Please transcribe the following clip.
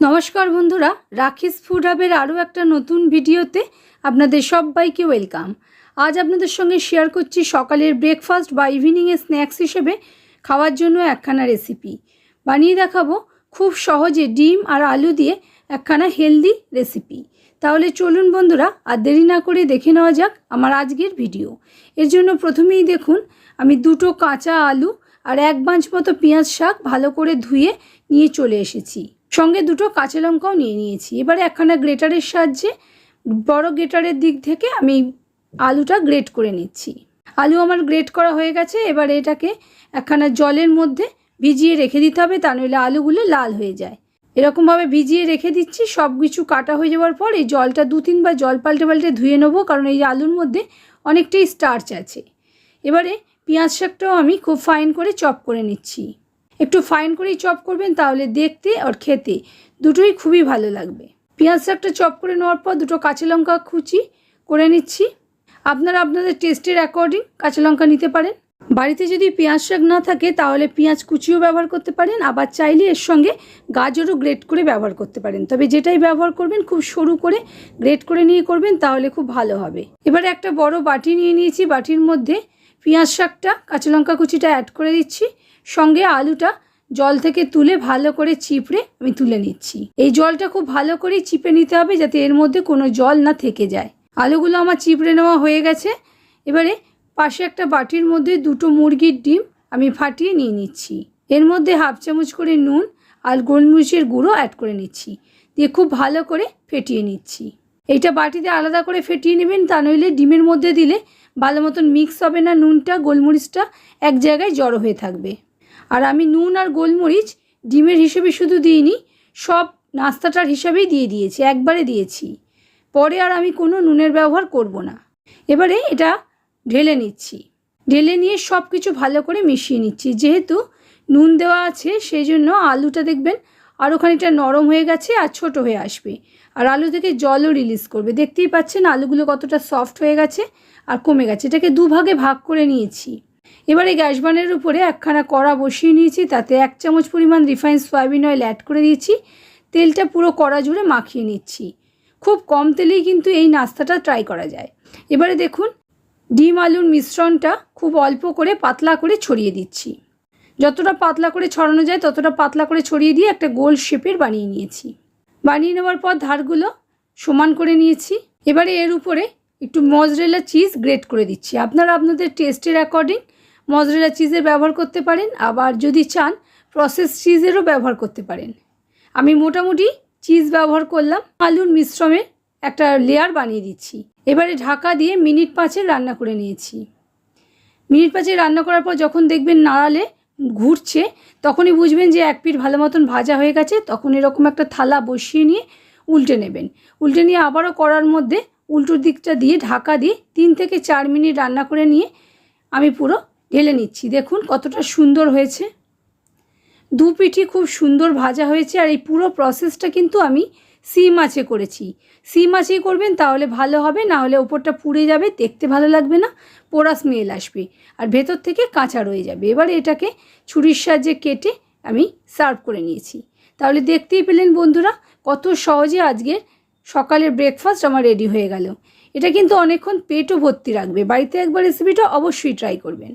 নমস্কার বন্ধুরা রাখিস ফুড হাবের আরও একটা নতুন ভিডিওতে আপনাদের সবাইকে ওয়েলকাম। আজ আপনাদের সঙ্গে শেয়ার করছি সকালের ব্রেকফাস্ট বা ইভিনিংয়ে স্ন্যাক্স হিসেবে খাওয়ার জন্য একখানা রেসিপি বানিয়ে দেখাবো খুব সহজে ডিম আর আলু দিয়ে একখানা হেলদি রেসিপি তাহলে চলুন বন্ধুরা, আর দেরি না করে দেখে নেওয়া যাক আমার আজকের ভিডিও। এর জন্য প্রথমেই দেখুন, আমি দুটো কাঁচা আলু আর এক বাঁচ মতো পেঁয়াজ শাক ভালো করে ধুয়ে নিয়ে চলে এসেছি। সঙ্গে দুটো কাঁচা লঙ্কাও নিয়ে নিয়েছি। এবারে একখানা গ্রেটারের সাহায্যে বড় গ্রেটারের দিক থেকে আমি আলুটা গ্রেট করে নিচ্ছি। আলু আমার গ্রেট করা হয়ে গেছে, এবারে এটাকে একখানা জলের মধ্যে ভিজিয়ে রেখে দিতে হবে, তা নইলে আলুগুলো লাল হয়ে যায়। এরকমভাবে ভিজিয়ে রেখে দিচ্ছি সব কিছু কাটা হয়ে যাওয়ার পর এই জলটা দু তিনবার জল পাল্টে পাল্টে ধুয়ে নেব, কারণ এই আলুর মধ্যে অনেকটাই স্টার্চ আছে। এবারে পেঁয়াজ শাকটাও আমি খুব ফাইন করে চপ করে নিচ্ছি। একটু ফাইন করেই চপ করবেন, তাহলে দেখতে আর খেতে দুটোই খুবই ভালো লাগবে। পেঁয়াজ শাকটা চপ করে নেওয়ার পর দুটো কাঁচা লঙ্কা কুচি করে নিচ্ছি। আপনারা আপনাদের টেস্টের অ্যাকর্ডিং কাঁচা লঙ্কা নিতে পারেন। বাড়িতে যদি পেঁয়াজ শাক না থাকে, তাহলে পেঁয়াজ কুচিও ব্যবহার করতে পারেন, আবার চাইলে এর সঙ্গে গাজরও গ্রেট করে ব্যবহার করতে পারেন। তবে যেটাই ব্যবহার করবেন, খুব সরু করে গ্রেট করে নিয়ে করবেন, তাহলে খুব ভালো হবে। এবারে একটা বড় বাটি নিয়ে নিয়েছি, বাটির মধ্যে পেঁয়াজ শাকটা, কাঁচা লঙ্কা কুচিটা অ্যাড করে দিচ্ছি। সঙ্গে আলুটা জল থেকে তুলে ভালো করে চিপড়ে আমি তুলে নিচ্ছি। এই জলটা খুব ভালো করেই চিপে নিতে হবে যাতে এর মধ্যে কোনো জল না থেকে যায়। আলুগুলো আমার চিপড়ে নেওয়া হয়ে গেছে। এবারে পাশে একটা বাটির মধ্যে দুটো মুরগির ডিম আমি ফাটিয়ে নিয়ে নিচ্ছি। এর মধ্যে হাফ চামচ করে নুন আর গোলমরিচের গুঁড়ো অ্যাড করে নিচ্ছি। দিয়ে খুব ভালো করে ফেটিয়ে নিচ্ছি। এইটা বাটিতে আলাদা করে ফেটিয়ে নেবেন, তা নইলে ডিমের মধ্যে দিলে ভালো মতন মিক্স হবে না নুনটা, গোলমরিচটা এক জায়গায় জড়ো হয়ে থাকবে। আর আমি নুন আর গোলমরিচ ডিমের হিসেবে শুধু দিইনি, সব নাস্তাটার হিসাবেই দিয়ে দিয়েছি, একবারে দিয়েছি। পরে আর আমি কোনো নুনের ব্যবহার করব না। এবারে এটা ঢেলে নিচ্ছি। ঢেলে নিয়ে সব কিছু ভালো করে মিশিয়ে নিচ্ছি। যেহেতু নুন দেওয়া আছে, সেই জন্য আলুটা দেখবেন আরও খানিকটা নরম হয়ে গেছে আর ছোট হয়ে আসবে। আর আলু থেকে জলও রিলিজ করবে। দেখতেই পাচ্ছেন আলুগুলো কতটা সফট হয়ে গেছে আর কমে গেছে। এটাকে দুভাগে ভাগ করে নিয়েছি। এবারে গ্যাস বানের উপরে একখানা কড়া বসিয়ে নিয়েছি, তাতে এক চামচ পরিমাণ রিফাইন সয়াবিন অয়েল অ্যাড করে দিয়েছি। তেলটা পুরো কড়া জুড়ে মাখিয়ে নিচ্ছি। খুব কম তেলেই কিন্তু এই নাস্তাটা ট্রাই করা যায়। এবারে দেখুন, ডিম আলুর মিশ্রণটা খুব অল্প করে পাতলা করে ছড়িয়ে দিচ্ছি। যতটা পাতলা করে ছড়ানো যায়, ততটা পাতলা করে ছড়িয়ে দিয়ে একটা গোল শেপের বানিয়ে নিয়েছি। বানিয়ে নেওয়ার পর ধারগুলো সমান করে নিয়েছি। এবারে এর উপরে একটু মজরেলা চিজ গ্রেট করে দিচ্ছি। আপনারা আপনাদের টেস্টের অ্যাকর্ডিং মজরেলা চিজের ব্যবহার করতে পারেন, আবার যদি চান প্রসেস চিজেরও ব্যবহার করতে পারেন। আমি মোটামুটি চিজ ব্যবহার করলাম, আলুর মিশ্রমে একটা লেয়ার বানিয়ে দিচ্ছি। এবারে ঢাকা দিয়ে মিনিট পাঁচের রান্না করে নিয়েছি। মিনিট পাঁচে রান্না করার পর যখন দেখবেন নাড়ালে ঘুরছে, তখনই বুঝবেন যে এক পিঠ ভালো মতন ভাজা হয়ে গেছে, তখন এরকম একটা থালা বসিয়ে নিয়ে উল্টে নেবেন। উল্টে নিয়ে আবারও করার মধ্যে উল্টোর দিকটা দিয়ে ঢাকা দিয়ে তিন থেকে চার মিনিট রান্না করে নিয়ে আমি পুরো ঢেলে নিচ্ছি। দেখুন কতটা সুন্দর হয়েছে। দু পিঠি খুব সুন্দর ভাজা হয়েছে আর এই পুরো প্রসেসটা কিন্তু আমি সি মাছে করেছি। সি মাছেই করবেন তাহলে ভালো হবে, না হলে ওপরটা পুড়ে যাবে, দেখতে ভালো লাগবে না, পোড়া স্মেল আসবে আর ভেতর থেকে কাঁচা রয়ে যাবে। এবারে এটাকে ছুরির সাহায্যে কেটে আমি সার্ভ করে নিয়েছি। তাহলে দেখতেই পেলেন বন্ধুরা, কত সহজে আজকের সকালের ব্রেকফাস্ট আমার রেডি হয়ে গেল। এটা কিন্তু অনেকক্ষণ পেটও ভর্তি রাখবে। বাড়িতে একবার রেসিপিটা অবশ্যই ট্রাই করবেন।